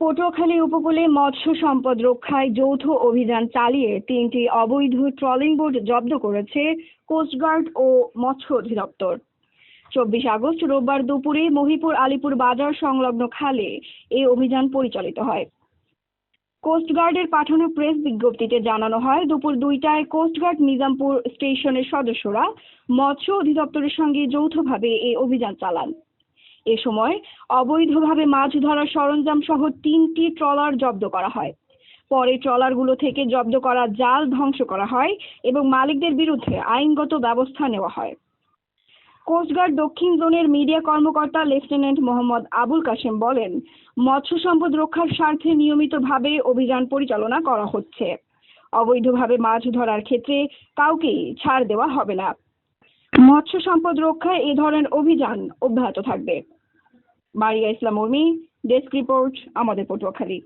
পটুয়াখালী উপকূলে মৎস্য সম্পদ রক্ষায় যৌথ অভিযান চালিয়ে তিনটি অবৈধ ট্রলিং বোট জব্দ করেছে কোস্টগার্ড ও মৎস্য অধিদপ্তর। চব্বিশ আগস্ট রোববার দুপুরে মহিপুর আলিপুর বাজার সংলগ্ন খালে এই অভিযান পরিচালিত হয়। কোস্টগার্ডের পাঠানো প্রেস বিজ্ঞপ্তিতে জানানো হয়, দুপুর দুইটায় কোস্টগার্ড নিজামপুর স্টেশনের সদস্যরা মৎস্য অধিদপ্তরের সঙ্গে যৌথভাবে এই অভিযান চালান। এ সময় অবৈধভাবে মাছ ধরার সরঞ্জাম সহ তিনটি ট্রলার জব্দ করা হয়। পরে ট্রলারগুলো থেকে জব্দ করা জাল ধ্বংস করা হয় এবং মালিকদের বিরুদ্ধে আইনগত ব্যবস্থা নেওয়া হয়। কোস্টগার্ড দক্ষিণ জোনের মিডিয়া কর্মকর্তা লেফটেন্যান্ট মোহাম্মদ আবুল কাশেম বলেন, মৎস্য সম্পদ রক্ষার স্বার্থে নিয়মিতভাবে অভিযান পরিচালনা করা হচ্ছে। অবৈধভাবে মাছ ধরার ক্ষেত্রে কাউকেই ছাড় দেওয়া হবে না। মৎস্য সম্পদ রক্ষায় এ ধরনের অভিযান অব্যাহত থাকবে। মারিয়া ইসলাম উর্মি ডেস্ক রিপোর্ট আমাদের পটুয়াখালী।